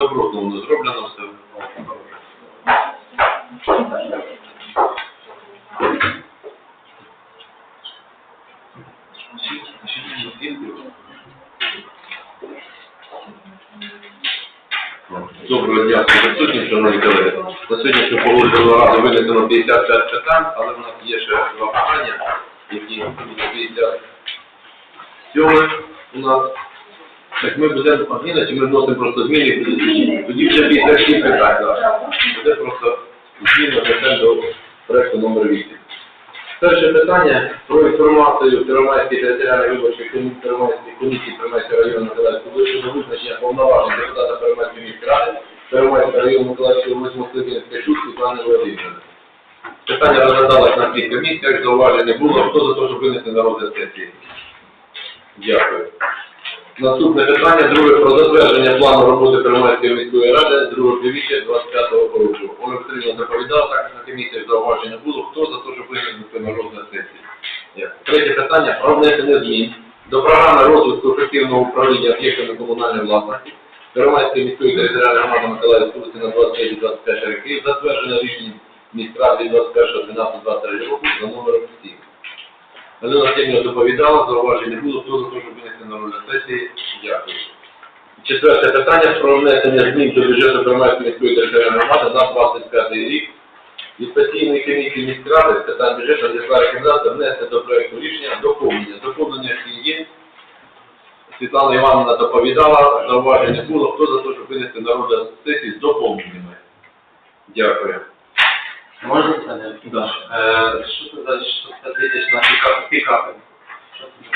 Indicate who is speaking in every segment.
Speaker 1: добротно воно зроблено все. Доброго дня всім присутнім, шановні колеги. На сьогоднішню погоджувальну раду винесено 55 питань, але в нас є ще два питання, які 57 у нас. Так ми будемо Агніна, чи ми вносимо просто зміни?
Speaker 2: Зміни.
Speaker 1: Тоді вже 57 питань, так. Буде просто зміни внесемо до проекту номер 8. Перше питання про інформацію Первомайської територіальної виборчої комісії Первомайської комісії Первомайського району Миколаївської області щодо визначення повноважень депутата Первомайської міської ради Первомайського району Миколаївської області скликання Ткачук Світлани Володимирівни. Питання розглядалось на всіх комісіях, зауважень не було. Хто за те, щоб винести на розгляд сесії? Дякую. Наступне питання, друге, про затвердження плану роботи Первомайської міської ради, друге півріччя 25-го року. Олег Петрівна доповідав, так на комісії зауважень не було. Хто за те, щоб винести на розгляд сесії? Третє питання про внесення змін до програми розвитку ефективного управління об'єктами комунальної власності Первомайської міської територіальної громади Миколаївської області на 23-25 роки, затвердження рішень міськради від 21.12.23 року за номером 7. Галина Сємня доповідала, зауважень не було, хто за те, щоб винести на розгляд сесії. Дякую. Четверте питання про внесення змін до бюджету Первомайської міської територіальної громади на 25 рік. Від постійної комісії міськради з питань бюджету надійшла рекомендація внести до проекту рішення доповнення. Доповнення є. Світлана Івановна доповідала, зауважень не було. Хто за те, щоб винести на розгляд сесії з доповненнями? Дякую.
Speaker 3: Можна це?
Speaker 1: Да.
Speaker 3: Е, Що це за що це тисячна пікап- пікапи?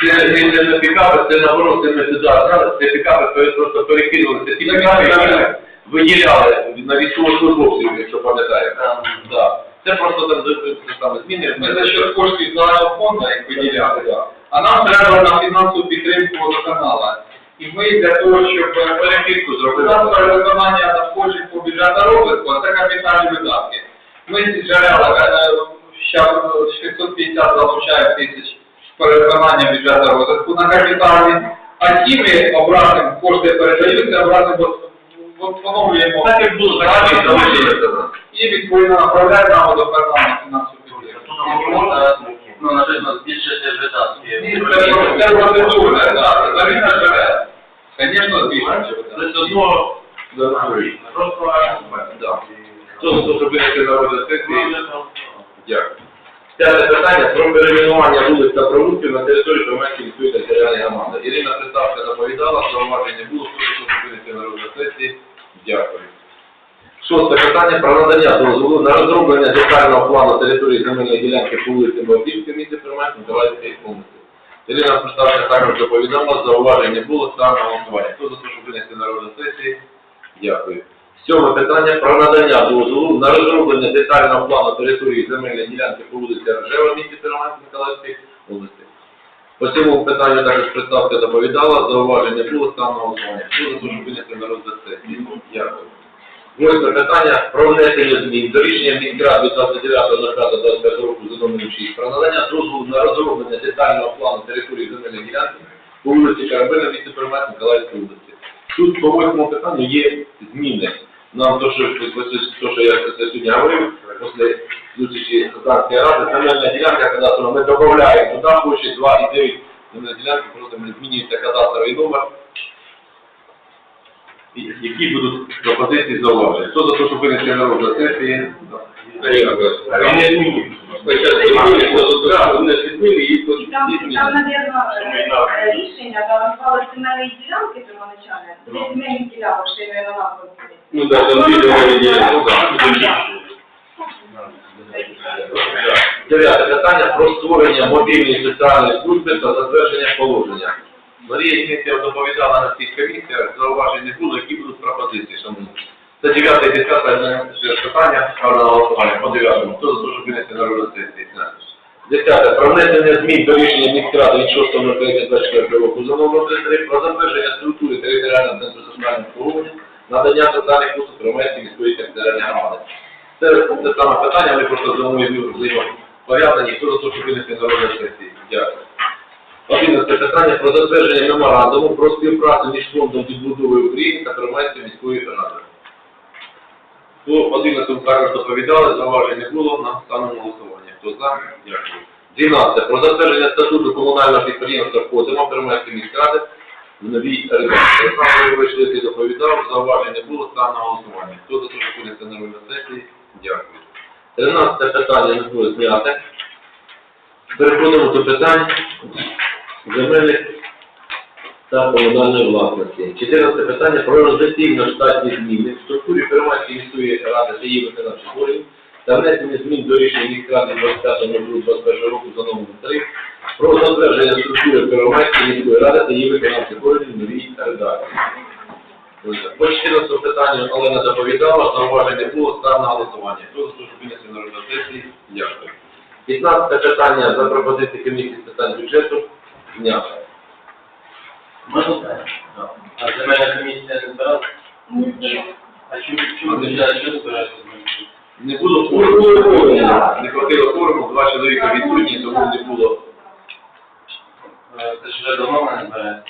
Speaker 1: Це не на пікапи, це наоборот, це ми сюди брали, це пікапи просто перекинули. Це ті пікапи, які виділяли на військовослужбовців, якщо пам'ятаєте.
Speaker 3: Там,
Speaker 1: Да. Це просто там саме зміни.
Speaker 4: Ми за коштів загального фонду, як виділяли,
Speaker 1: Да.
Speaker 4: а нам треба на фінансову підтримку водоканала. І ми для того, щоб
Speaker 1: Перекидку зробили.
Speaker 4: фінансове виконання надходжень по бюджету розвитку, а це капітальні видатки. Ми з джерела зараз 650 залучаємо тисяч переконання бюджету розвитку на капітальні, а ті ми обратно кошти передаються, обратно поновлюємо
Speaker 1: Так як було, так і залишилося.
Speaker 4: і відповідно направляємо на на фінансову підтримку.
Speaker 3: ну, напевно, збільшити видатки.
Speaker 4: Ні, це про- це процедура, так, він живе. Звісно, збільшується.
Speaker 1: Це з одного. Просто, да. Щоб винести на розгляд сесії? Дякую. П'яте питання про перейменування вулиць та провулків на території Первомайської міської територіальної громади. Ірина Приставка доповідала, зауважень не було, щоб винести на розгляд сесії? Дякую. Шосте питання про надання дозволу на розроблення детального плану території земельної ділянки по вулиці Бабівській, місті Первомайськ, Миколаївської області. Ірина Приставка також доповідала, зауважень не було, ставимо голосування. Хто за те, щоб винести на розгляд сесії? Дякую. Сьоме питання про надання дозволу на розроблення детального плану території земельної ділянки по вулиці Рожева, місті Первомайськ, Миколаївської області. По цьому питанню також представка доповідала, зауважень не було, став на голосування. Хто за те, щоб винести на розгляд сесії? Дякую. Восьме питання про внесення змін до рішення міськради від 29.05.25 року за номером 6 про надання дозволу на розроблення детального плану території земельної ділянки по вулиці Карабина, місті Первомайськ, Миколаївської області. Тут по восьмому питанню є зміни. Нам то, що, то, що я сьогодні говорив, після зустрічі Казанської ради, земельна ділянка кадастрова, ми додаємо туди площі 2,9 земельної ділянки, просто ми змінюється кадастровий номер, які будуть пропозиції зауваження. Хто за те, що винести на розгляд сесії?
Speaker 2: Там, наверное, рішення, назвали земельні ділянки первоначально, дві земельні ділянки, що я на нас
Speaker 1: Ну да, там дві ділянки. Дев'яте питання про створення мобільної соціальної служби та затвердження положення. Марія Дмитрівна доповідала на всіх комісіях, зауважень не було, які будуть пропозиції, шановні. Це дев'яте і десяте питання, ставлю на голосування по дев'ятому. Хто за те, щоб винести на розгляд сесії? Десяте. Про внесення змін до рішення міськради від 6.03.24 року за номером 33 про затвердження структури територіального центру соціального обслуговування, надання соціальних послуг Первомайської міської територіальної громади. Це те саме питання, вони просто взаємодію взаємопов'язані. Хто за те, щоб винести на розгляд сесії? Дякую. 11 питання про затвердження меморандуму про співпрацю між фондом відбудови України та Первомайською міською радою. По 11 також доповідали, зауважень не було, нам станемо голосування. Хто за? Дякую. 12. Про затвердження статуту комунального підприємства «Козима» Первомайської міськради в новій редакції. Сам Григорович Лисий доповідав, зауважень не було, став на голосування. Хто за те, що винесе на сесії? Дякую. 13 питання не було зняте. Переходимо до питань земельних та комунальної власності. 14 питання про організаційно-штатні зміни в структурі Первомайської міської ради та її виконавчих органів та внесення змін до рішення міськради 25.02.21 року за номером 3 про затвердження структури Первомайської міської ради та її виконавчих органів новій редакції. По 14 питанню Олена доповідала, зауважень не було, став на голосування. Хто за те, на розгляд? Дякую. 15 питання за пропозиції комісії з питань бюджету знято.
Speaker 3: Можна так? А земельна комісія не збирала?
Speaker 2: Ні.
Speaker 3: А чому, чому ви зараз що збираєте?
Speaker 1: Не було форуму, не хватило форуму, два чоловіка відсутні, тому не було.
Speaker 3: Е, Це ж вже давно не збираєте.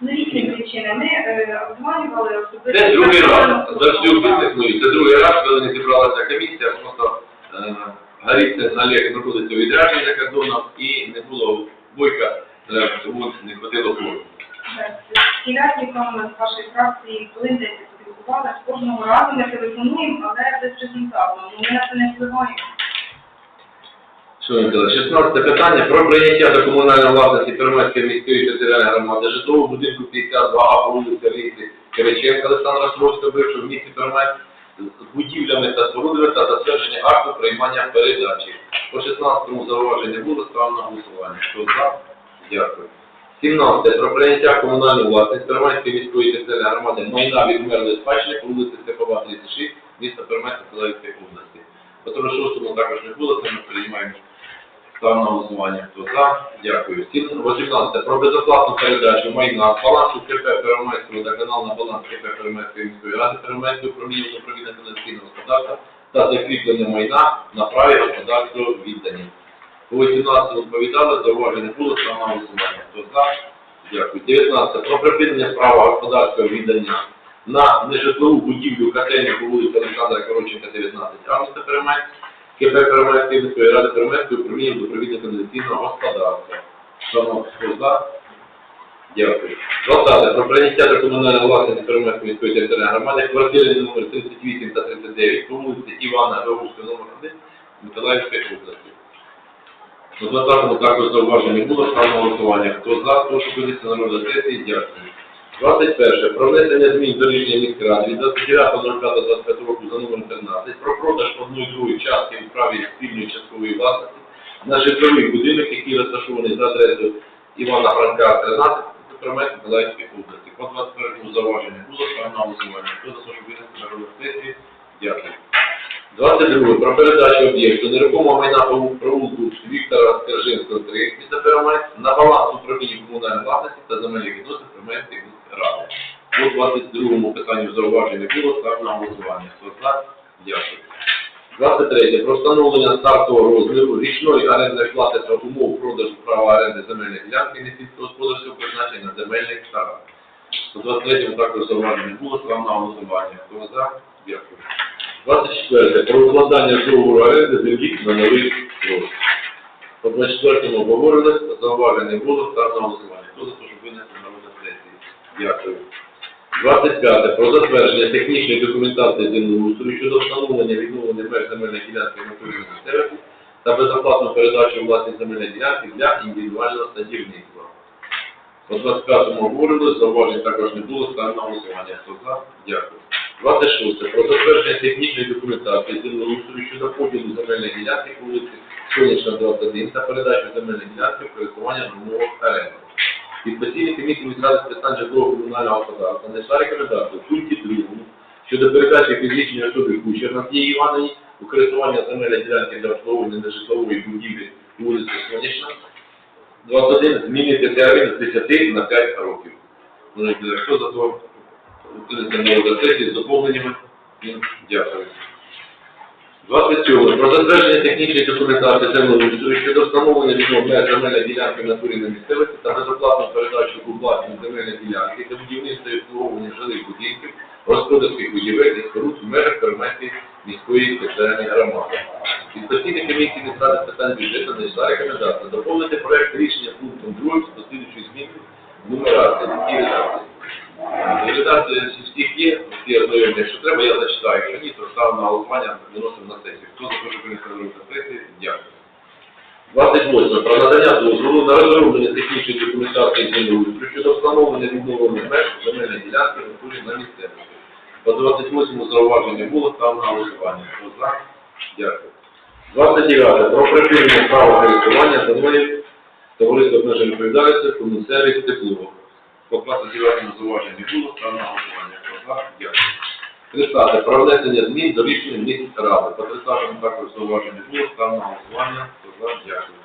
Speaker 2: Ну, різні причини. Ми е, особисто.
Speaker 1: Це другий раз, за всю бізнесну, це другий раз, коли не зібралася комісія, просто е, Гаріцин Олег знаходиться у відрядженні за кордоном і не було бойка, е, тому не хватило форуму.
Speaker 2: З кілятником з вашої фракції коли десь спілкувалися, кожного разу ми телефонуємо, але безрезультатно. Ну, ми на це не впливаємо.
Speaker 1: Шановні 16 питання про прийняття до комунальної власності Первомайської міської територіальної громади житлового будинку 52А по вулиці Лісі Кириченка Олександра Сровського, бившого в місті Первомайськ, з будівлями та спорудами та затвердження акту приймання передачі. По 16-му зауваження було, ставимо на голосування. Хто за? Дякую. 17. Про прийняття комунальної власності Первомайської міської територіальної громади майна відмерлої спадщини по вулиці Степова, 36, міста Первомайськ Миколаївської області. По 36-му також не було, це ми приймаємо Став на голосування. Хто за? Дякую. Сім- 18. Про безоплатну передачу майна балансу КП Первомайського водоканалу на баланс КП Первомайської міської ради Первомайського управління управління каналізаційного господарства та закріплення майна на праві господарського віддані. По 18 відповідали, зауважень не було, став на голосування. Хто за? Дякую. 19. Про припинення права господарського віддання на нежитлову будівлю котельні по вулиці Олександра Короченка, 19 а міста Первомайськ. КП Первомайської міської ради Первомайської управління управління каналізаційного господарства. Шановні, хто за? Дякую. 20. Про прийняття до комунальної власності Первомайської міської територіальної громади квартири номер 38 та 39 по вулиці Івана Гаврушка, номер 1 Миколаївської області. 20-му також зауважень не було, став на голосування. Хто за, прошу винести на розгляд сесії. Дякую. 21. Про внесення змін до рішення міськради від 29.05.25 року за номером 13 про продаж одної другої частки у праві спільної часткової власності на житловий будинок, який розташований за адресою Івана Франка, 13, Петромець, Миколаївської області. По 21 зауваження було став голосування. Хто за щоб винести на розгляд сесії? Дякую. 22. Про передачу об'єкту нерухомого майна провулку Віктора Скаржинського 3 міста Первомайськ на баланс управління комунальної власності та земельних відносин Первомайської міськради. По 22 питанню зауважень не було, став на голосування. Хто за? Дякую. 23. Про встановлення стартового розміру річної орендної плати та умов продажу права оренди земельних ділянки несільськогосподарського призначення на земельних старах. По 23 також зауважень не було, став на голосування. Хто за? Дякую. 24. Про укладання договору оренди землі на новий строк. По 24-му обговорили, зауважень не було, став на голосування. Хто за те, щоб винести на сесії? Дякую. 25. Про затвердження технічної документації землеустрою щодо встановлення відновлення меж земельної ділянки на території місцевості та безоплатну передачу у власність земельної ділянки для індивідуального садівництва. По 25-му обговорили, зауважень також не було, став на голосування. Хто за? Дякую. 26. Про затвердження технічної документації землеустрою щодо поділу земельної ділянки вулиці Сонячна, 21 та передачу земельної ділянки в користування умовах оренди. Від постійної комісії міськради з питань житлового комунального господарства знайшла рекомендацію в пункті 2 щодо передачі фізичної особи Кучер Надії Івановні у користування земельної ділянки для обслуговування нежитлової будівлі вулиці Сонячна, 21 змінити термін з 10 на 5 років. Хто за то на сесії з доповненнями? Дякую. 27. Про затвердження технічної документації землеустрою щодо встановлення відновлення земельної ділянки в натурі на місцевості та безоплатну передачу у власність земельної ділянки для будівництва і обслуговування жилих будинків, господарських будівель і споруд в межах Пермецької міської територіальної громади. Від постійної комісії міськради питань бюджету надійшла рекомендація доповнити проект рішення пунктом 2 з послідуючої зміни нумерації редакції. Всіх є, всі ознайомлені. Якщо треба, я зачитаю. Якщо ні, то ставимо на голосування, виносимо на сесію. Хто за те, що на сесію? Дякую. 28. Про надання дозволу на розроблення технічної документації землеустрою щодо встановлення відновлених меж земельної ділянки в натурі на місцевості. По 28 зауваження було ставлено на голосування. Хто за? Дякую. 29. Про припинення права користування землею товариства обмеженої відповідальності комунсервіс тепло. По 29 зауваження не було на голосування. Хто за? Дякую. 30. Про внесення змін до рішення міської ради. По 30 також зауваження було ставлено на голосування. Хто за? Дякую.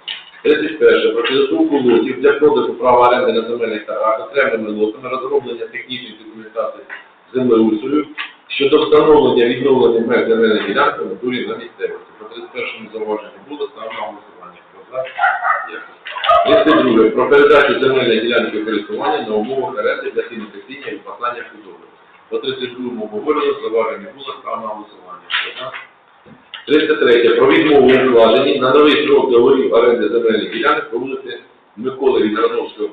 Speaker 1: 31. Про підготовку лотів для продажу права оренди на земельних торгах окремими лотами розроблення технічної документації землеустрою щодо встановлення відновлення меж земельної ділянки в натурі на місцевості. По 31 зауваження було ставлено на голосування. Дякую. 32. Про передачу земельної ділянки користування на умовах оренди для сінокосіння і послання худоби. По 32-му говорили, зауваження було ставлено на голосування. Хто 33. Про відмову у вкладенні на новий строк договорів оренди земельних ділянок по вулиці Миколи Віноградовського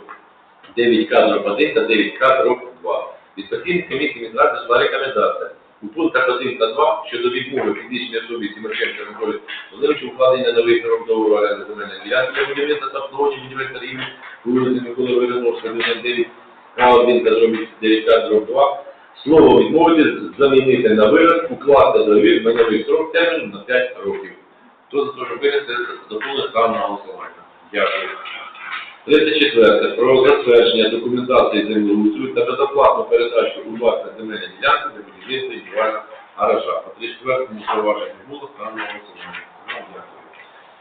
Speaker 1: 9К дроб 1 та 9К дроб 2. Від постійних комісій Мінради була рекомендація у пунктах 1 та 2 щодо відмови фізичній особі Тимошенко Миколі Володимировичу укладення строк договору оренди земельних ділянок для будівництва та обслуговування будівель торгівлі вулиці Миколи Віноградовського 9 К1 та 9К дроб 2 Слово відмовити замінити на вираз, укласти договір на новий срок терміну на 5 років. Хто за те, що винести доповнити на голосування? Дякую. 34. Про затвердження документації землеустрою та безоплатну передачу у власне земельні ділянки для будівництва індивідуального гаража. По 34 зауваження було став на голосування. Дякую.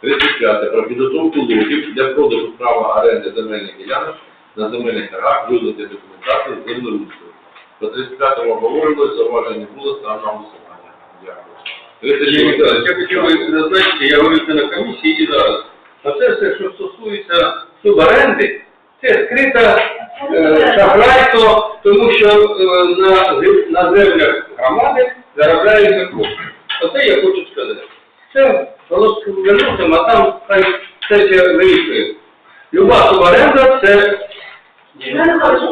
Speaker 1: 35. Про підготовку лотів для продажу права оренди земельних ділянок на земельних торгах визнати документації землеустрою. По 35-му обговорювали, зауваження було став на голосування. Дякую.
Speaker 5: Сергій
Speaker 1: 36.
Speaker 5: Миколаївич, я хотів би зазначити, я говорив це на комісії і зараз. А це все, що стосується суборенди, це скрита е, шахрайство, тому що е, на, на землях громади заробляються кошти. Оце я хочу сказати. Це виносимо, а там хай сесія вирішує. Люба суборенда це
Speaker 3: Ні,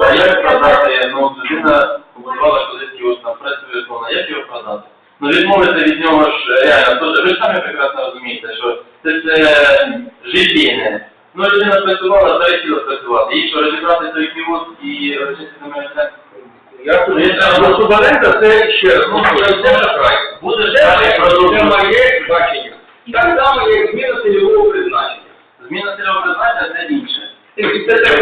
Speaker 3: а як продати? Ну, людина побудувала колись кіоск, там працює зона, як його продати? Ну, відмовити від нього ж реально, ви ж самі прекрасно розумієте, що це все життєне. Ну, людина працювала, захотіла працювати. І що, розібрати той кіоск і розчистити мене це?
Speaker 5: я це ще раз, ну, це все шахрайство.
Speaker 3: Буде
Speaker 5: Це моє- бачення. Так само, як зміна цільового призначення.
Speaker 3: Зміна цільового призначення це інше.
Speaker 5: Це так.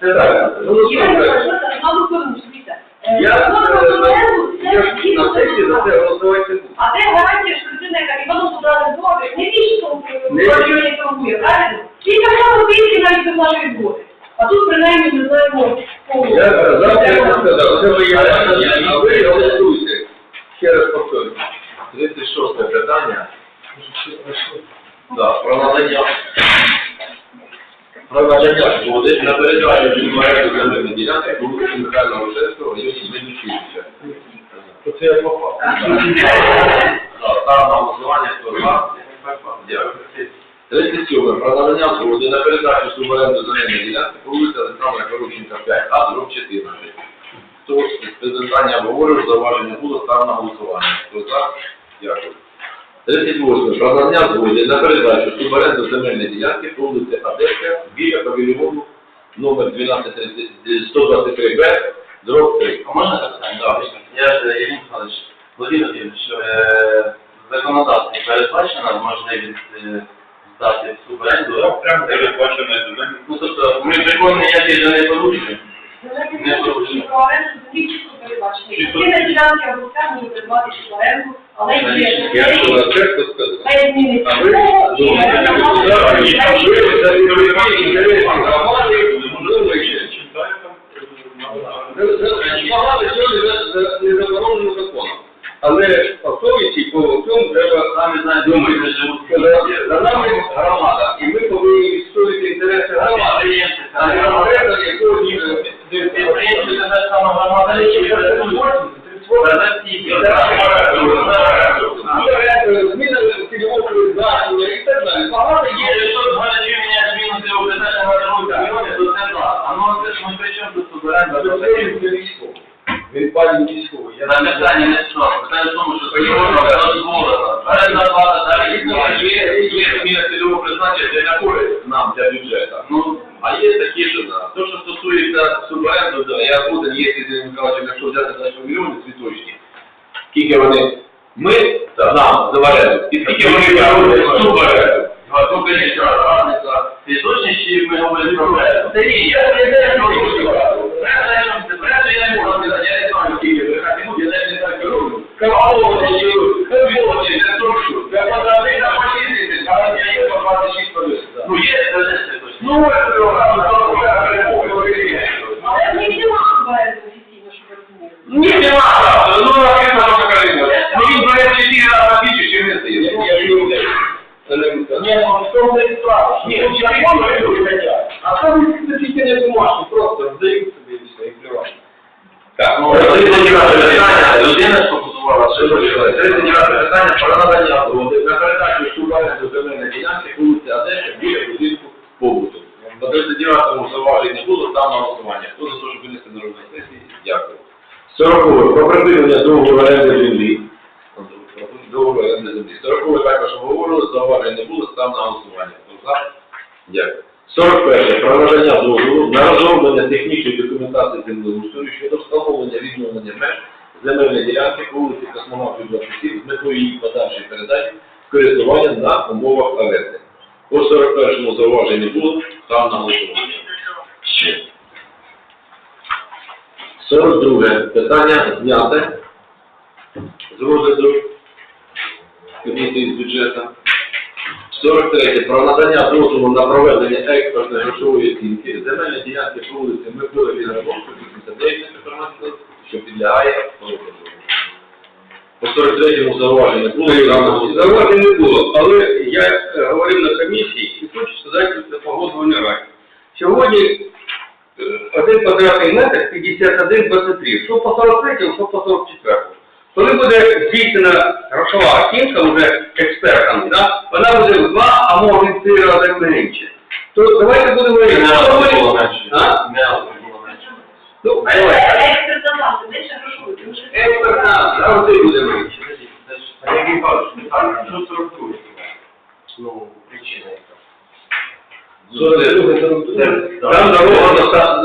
Speaker 5: це так. Ну, ну,
Speaker 6: Я
Speaker 5: що
Speaker 6: не
Speaker 5: це?
Speaker 6: знаю, що це, знову кажу, дивіться. Е,
Speaker 5: Я
Speaker 6: закон про оренду це
Speaker 5: я
Speaker 6: згідно
Speaker 5: на сесії за
Speaker 6: закону.
Speaker 5: це голосувати не буду.
Speaker 6: А де гарантія, що людина, яка Івану подали договір, не більше того,
Speaker 5: Не
Speaker 6: в районі торгує, правильно? І так само вийти навіть без нашої згоди. А тут принаймні не знаємо повну.
Speaker 5: Я казав, я вам сказав, це моє бачення, а ви голосуйте. Ще раз повторюю.
Speaker 1: 36 питання. Да, про надання. Про надання згоди на передачу відмовляю земельної ділянки по вулиці Михайла Грушевського в районі Медведчуюча.
Speaker 5: Це я попав.
Speaker 1: Став на голосування, хто за? Дякую. 37. Про надання згоди на передачу суборенду земельної ділянки по вулиці Олександра Короченка 5, а дроб 14. Хто з питання обговорив, зауваження було, став на голосування. Хто за? Дякую. 38. Про згоди на передачу суборенду земельної ділянки по вулиці Одеська біля павільйону номер 123Б, дроб 3.
Speaker 3: А можна так сказати? Да. Я ж, е, Євген Михайлович, Володимир Владимирович, е, в законодавстві передбачена можливість е, здати в суборенду.
Speaker 4: Прямо передбачено.
Speaker 3: Ну, тобто, ми закон ніякий же не порушуємо.
Speaker 6: Не порушено. Про оренду чітко передбачено. Частина ділянки або це може в оренду, але є.
Speaker 5: Я що на сказав?
Speaker 6: Без зміни
Speaker 5: А ви
Speaker 6: цільового і
Speaker 5: думаєте,
Speaker 6: оренду
Speaker 5: що
Speaker 6: може
Speaker 5: ви
Speaker 6: бути.
Speaker 5: за юридичні інтереси громади, думаєте, Багато чого не за- не заборонено законом. Але по совісті по цьому треба саме думаю, що за- нами громада, і ми повинні відстоювати інтереси громади. А не громада, якого
Speaker 3: всі.
Speaker 5: Зміна цільового призначення і так далі. Багато є.
Speaker 3: Якщо згадати мене зміну цього питання на так. А ну це ж ми при чому тут суборенда?
Speaker 5: Він пані військовий. Я
Speaker 3: На питання не в тому. Питання в тому, що це дозволено. Оренда плата далі
Speaker 1: Є, зміна цільового призначення для на нам, для бюджету.
Speaker 3: Ну,
Speaker 1: А є такі, що да. То, що стосується суборенду, да, я згоден, є Сергій Михайлович, якщо взяти за мільйони цвіточні, скільки вони, ми, нам, за оренду, і скільки вони беруть суборенду. А то, звісно, разниця.
Speaker 3: Підручніші ми говоримо про це.
Speaker 1: Та ні, я не знаю, що я не можу сказати, я не знаю, скільки брехати буде, я навіть не так беру. Кавалони, чи кавалони, не трушу. Я подати на посідниці, а я їх по 26 подивився.
Speaker 3: Ну, є традиція точно.
Speaker 1: Ну, ось, ну,
Speaker 6: Але не відомо суборенду офіційно, щоб ви розуміли.
Speaker 1: Ні, нема, правда. ну, а як там покажемо? Ну, він бере ці на більше, чим він стає. Я ж не
Speaker 5: Це не
Speaker 1: Ні, ну, в тому не справа. Ні, ну, я не можу хотять.
Speaker 5: А там тільки не домашні, просто здають собі і все, і плювати.
Speaker 1: Так,
Speaker 3: Ну,
Speaker 1: 39 питання.
Speaker 3: людина ж побудувала, що
Speaker 1: Шановні колеги, 39 питання про надання згоди на передачу суборенду земельної ділянки вулиці Одеська біля будинку побуту. По 39-му зауважень не було, став на голосування. Хто за те, щоб винести на розгляд сесії? Дякую. 40 про припинення договору оренди землі. Договору оренди землі. 40 також обговорили, зауважень не було, став на голосування. Хто за? Дякую. 41. Про надання дозволу на розроблення технічної документації землеустрою щодо встановлення відновлення меж земельної ділянки по вулиці Космонавтів 27 з метою її подальшої передачі в користування на умовах оренди. По 41-му зауважень не було, став на голосування. Ще. 42. Питання зняте з розгляду комісії з бюджету. 43. Про надання дозволу на проведення експертної грошової оцінки земельної ділянки по вулиці Миколи Віграбовського, 89 14, що підлягає розгляду. По 43-му зауваження було.
Speaker 5: Зауважень не було, але я говорив на комісії і хочу сказати це погоджування раді. Сьогодні е, один квадратний метр 51,23, що по 43, що по 44. Коли буде здійснена грошова оцінка вже експертами, да, вона буде в два, а може в три рази менше. То давайте будемо говорити, що
Speaker 3: було
Speaker 5: ми...
Speaker 3: менше.
Speaker 5: А?
Speaker 3: М'ясо було менше.
Speaker 5: Ну, давайте.
Speaker 6: Експертна.
Speaker 5: Експертна завжди буде менше.
Speaker 3: А як він каже, що структури? Ну, причина яка.
Speaker 5: Там дорога до са-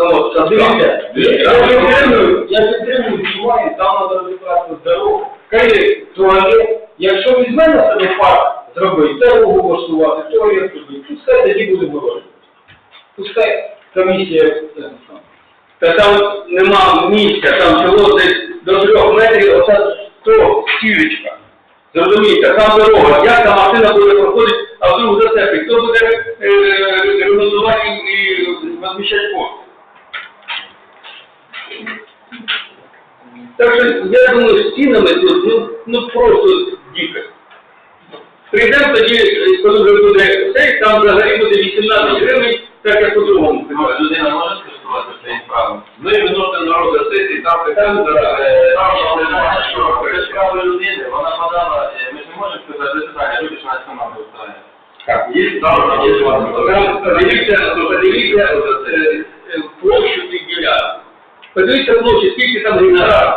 Speaker 1: Дивіться, я
Speaker 5: підтримую, я підтримую, відчуваю, там треба розібратися дорогу. Каже, туалет, якщо візьме на себе парк, зробить, дорогу влаштувати, туалет зробить, пускай тоді буде говорити. Пускай комісія. Та там нема місця, там всього десь до трьох метрів, оця то стілечка. Зрозумієте, там дорога, як та машина буде проходити, а вдруг зацепить, хто буде е, ремонтувати і розміщати кошти. Так що я думаю, з цінами тут ну, ну просто дико. Прийдемо тоді, коли вже буде цей, там взагалі буде 18 гривень, так як по-другому.
Speaker 3: Людина може скористуватися своїм правом?
Speaker 1: Ми виносимо на розгляд сесії, там
Speaker 3: справа людини, вона подала, е, ми ж не можемо сказати це питання, виключно на сама виставляє.
Speaker 1: Є ставлення, є
Speaker 5: Там Подивіться, подивіться е, е, площу тих ділянок. Подивіться площу, скільки там генералів.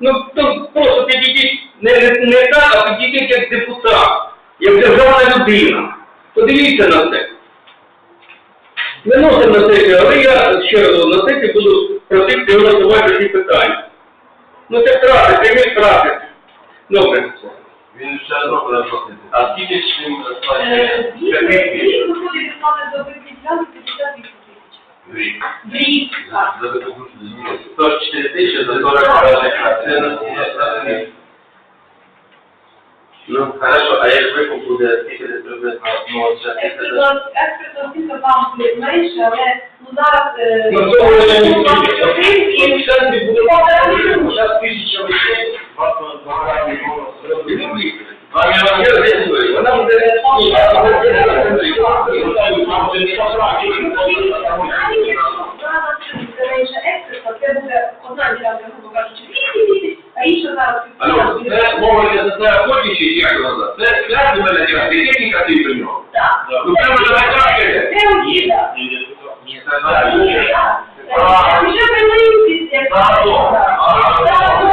Speaker 5: Ну, там просто підійдіть, не, не, не так, а підійдіть як депутат, як державна людина. Подивіться на це. Не носимо на сесію, але я ще раз на сесії буду просити голосувати ці питання. Ну це втрати, прямі втрати. Добре.
Speaker 3: Він ще року не просить. А скільки ж він
Speaker 6: Е,
Speaker 3: сплачує?
Speaker 6: Він виходить безплатно до виплати 58 тисяч.
Speaker 3: Рік.
Speaker 6: В рік, так.
Speaker 3: За таку 104 тисячі за 40 квадратних Це на. Ну, хорошо, а як викуп буде, скільки десь приблизно, ну,
Speaker 6: там буде менше, але ну зараз... е,
Speaker 5: Ну, не
Speaker 6: ну, і-
Speaker 5: Зараз буде. Зараз тисяча висять.
Speaker 3: Вас 啊，原来
Speaker 5: 没
Speaker 6: 有这水，我那么在那泡你，我在这泡水，泡水
Speaker 1: 我
Speaker 6: 再
Speaker 1: 有泡水，你泡出来就是泡水。Мова йде за це охотничі, як вона за це свят у мене тягати, є кілька тих до нього.
Speaker 6: Так.
Speaker 1: Ну прямо на найкраще.
Speaker 6: Це обіда.
Speaker 1: Ні, це на обіда.
Speaker 6: Так. Вже приймають
Speaker 1: після. Так. Так.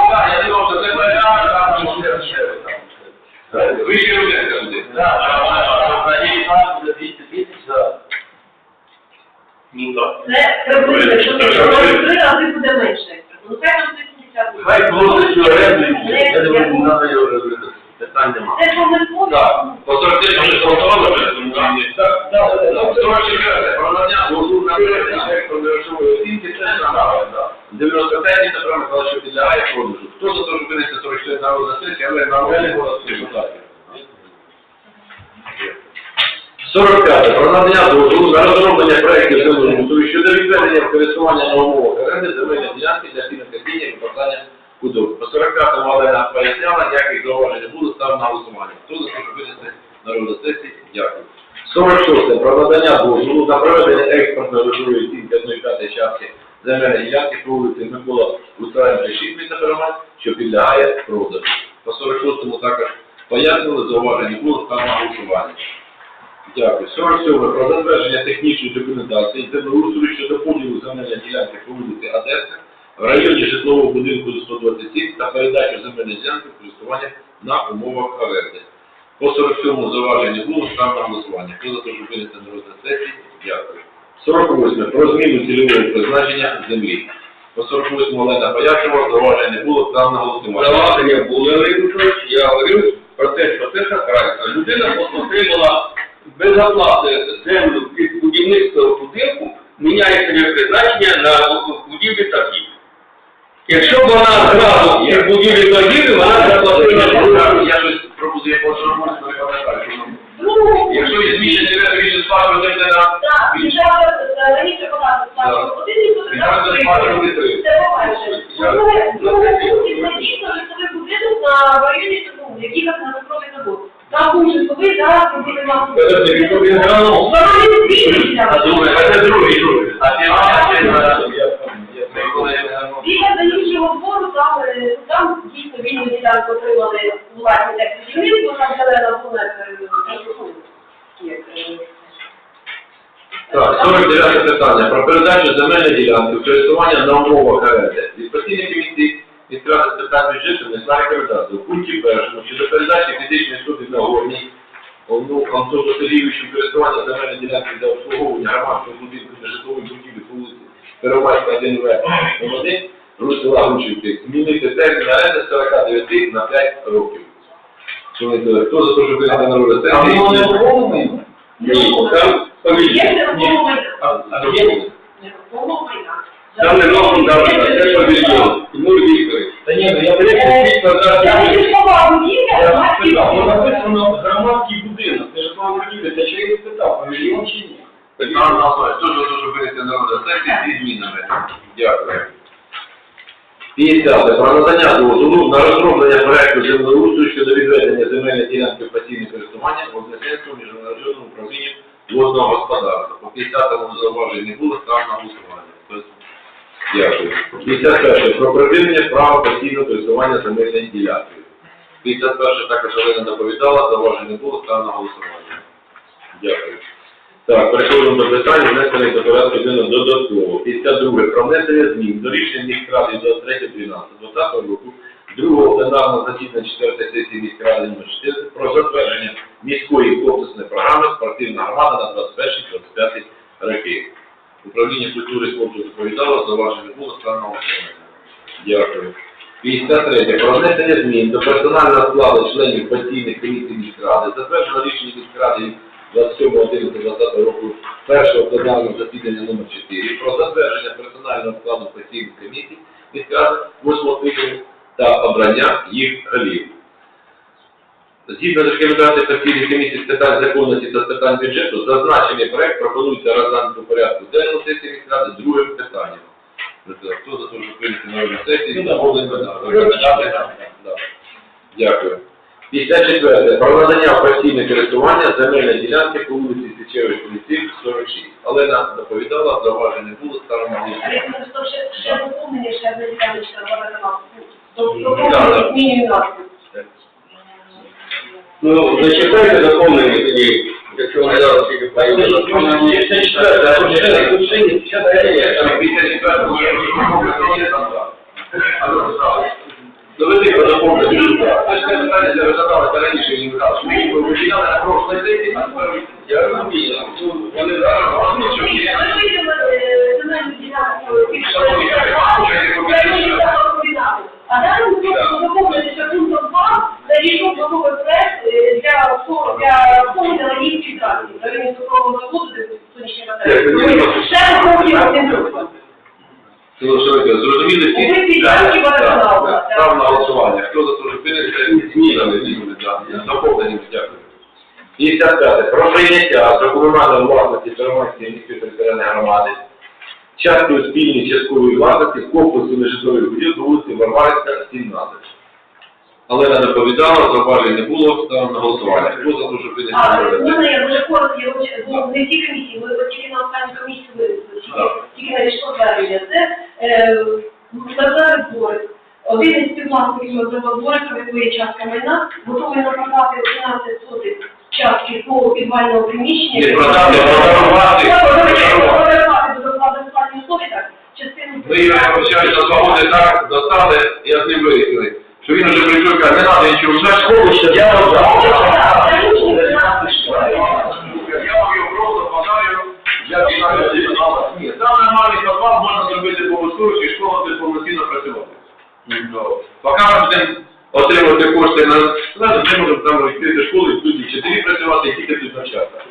Speaker 1: 45. Про надання дозволу на розроблення проєктів землеустрою щодо відведення користування на умовах оренди ділянки для фінансування і виконання худоб. По 45-му Олена поясняла, ніяких зауважень не було, став на голосування. Хто за те, винести на сесії? Дякую. 46. Про надання дозволу на проведення експортної грошової оцінки 1,5 частки земельної ділянки по вулиці Микола Гусаренка 6 міста Перемог, що підлягає продажу. По 46-му також пояснили, зауважень не було, став на голосування. Дякую. 47. Про затвердження технічної документації землеустрою щодо поділу земельної ділянки по вулиці Одеса в районі житлового будинку 127 та передачу земельної ділянки в користування на умовах оренди. По 47-му зауважень було, став на голосування. Хто за те, щоб винести на розгляд сесії? Дякую. 48. Про зміну цільового призначення землі. По 48-му Олена пояснювала, зауважень не було, став на голосування.
Speaker 5: Заваження були, Олег я говорив про те, що це шахрайство. Людина отримала безоплатну землю від будівництва будинку, міняє собі призначення на будівлі торгів. Якщо вона зразу від будівлі торгівлі, вона
Speaker 1: А другий, а це другий, другий. А на
Speaker 6: Біля Данічого двору, там, е, там дійсно вільну ділянку отримали власні як будівництво, там зелена зона, е,
Speaker 1: Так, 49 питання. Про передачу земельної ділянки в користування на умовах оренди. Від постійної комісії питань бюджету не знає рекомендацію. У пункті першому щодо передачі фізичної особи на горній Олну Антону Користування земельної ділянки для обслуговування громадського будинку та житлової будівлі по вулиці Первомайська 1 В номер 1 Русила Грушівки. Змінити термін оренди з 49 на 5 років. Шановні Хто за те, щоб винести на розгляд сесії?
Speaker 5: Ні, там.
Speaker 6: Є нерухоме майно.
Speaker 1: А де?
Speaker 5: Там не носом дали, це павільйон. Тимур Вікторович.
Speaker 7: Та ні, ну я
Speaker 5: шість
Speaker 6: Я
Speaker 5: квадратних
Speaker 6: не слова будівля,
Speaker 7: Я
Speaker 6: будинок,
Speaker 7: це ж вам будівля, та чи я спитав, павільйон чи ні?
Speaker 1: На на основі того, що винести на розгляд сесії зі змінами. Дякую. 50. Про надання дозволу на розроблення проекту землеустрою щодо відведення земельної ділянки в постійне користування Вознесенському міжнародному управлінню водного господарства. По 50-му зауважень не було, став на голосування. Дякую. 51. Про припинення права постійного користування земельною ділянкою. 51. також Олена доповідала, зауважень не було, став на голосування. Дякую. Так, переходимо до питання, внесених до порядку денного додатково. 52. Про внесення змін до рішення міськради 23.12.20 року, другого пленарного засідання 4 сесії міськради номер 4 про затвердження міської комплексної програми «Спортивна громада» на 21-25 роки. Управління культури і спорту доповідало, зауваження не було, стане на голосування. Дякую. 53. Про внесення змін до персонального складу членів постійних комісій міськради, затверджено рішення міськради від 27.11.2020 року першого пленарного засідання номер 4 про затвердження персонального складу постійних комісій міськради 8 скликання та обрання їх голів. Згідно з рекомендацією постійних комісій з питань законності та з питань бюджету, зазначений проект пропонується розглянути у порядку денного сесії міськради другим питанням. Тобто, Хто прийняти сесії,
Speaker 7: Ну, да.
Speaker 1: Да. Дякую. 54. Про надання в постійне користування земельної ділянки по вулиці Кучевич поліцейський 46. Але нам доповідала, зауважень не було, ставимо на голосування.
Speaker 6: ще, доповнення, ще одна діляночка водоканалу. Доповнення змінюю назву.
Speaker 5: Ну, зачитайте доповнення тоді, якщо вони зараз тільки появилися.
Speaker 7: Це четверте, а тут ще- тут ще є, ще дає.
Speaker 1: Там 54 є, є там, так. Але це так. Доведи ж те питання, де ви задали раніше, казали, що ми вивчали на прошлій сесії, а тепер я розумію. Вони зараз розуміють, що є.
Speaker 6: А далі ми просто доповнити, що пунктом 2
Speaker 1: 55. Про прийняття за комунальної власності Первомайської міської територіальної громади часткою спільної часткової власності комплексу нежитлових будів до вулиці Варварська, 17. Але не доповідала, зауважень не було, ставимо на голосування. Хто за те, що
Speaker 6: А, ну,
Speaker 1: винесе?
Speaker 6: я дуже коротко, я хочу, ну, не всі комісії, ми от тільки на останній комісії вирішили, тільки, тільки надійшло звернення. Це, е, Назар Борис, один із співвласників Назара Бориса, якої частка майна, готовий надавати 11 сотих частки свого підвального приміщення.
Speaker 1: Не продати, а подарувати.
Speaker 6: Подарувати до докладу складні особи, так, частину...
Speaker 1: Ми його вибачаюся, свободи так достали, я з ним вирішили. Що він уже прийшов і каже, не треба нічого, вже я вам Я вам його просто подаю, я знаю, що це там нормальний підвал, можна зробити поводку, і школа буде повноцінно працювати. Поки ми будемо отримувати кошти на знаєте, ми можемо там відкрити тут і вчителі працювати, і тільки тут навчатися.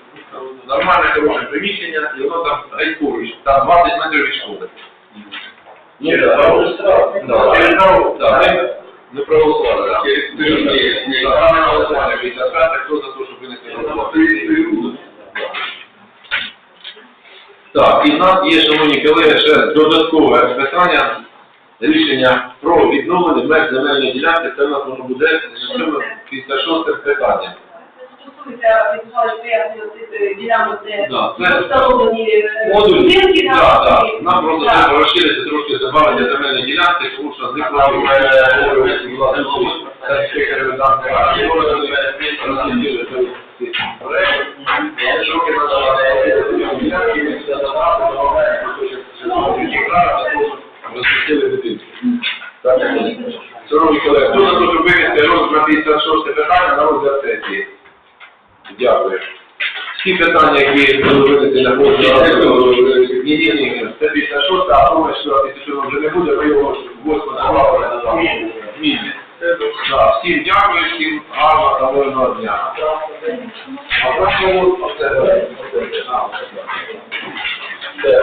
Speaker 1: Нормальне хороше приміщення, і воно там геть поруч, там 20 метрів від школи. Ні, так, так, не проголосували, так. Ні, так, не голосування, 55, хто за те, щоб винести голосування? Так, і в нас є, шановні колеги, ще додаткове питання, рішення про відновлення меж земельної ділянки, це в нас воно буде після шостих питання.
Speaker 6: Е, ділянок, де встановлені е,
Speaker 1: Так, так. Нам просто треба розширити трошки забавлення земельної ділянки, тому що з них Шановні колеги, хто за те, щоб розгляд 56 питання на розгляд сесії? Дякую. Всі питання, які були винесені на розгляд, ні, ні, ні, це 56, а тому що після вже не буде, ви його 8 Зміни. Зміни. Всім дякую, всім гарного та мирного дня. А в нашому, оце,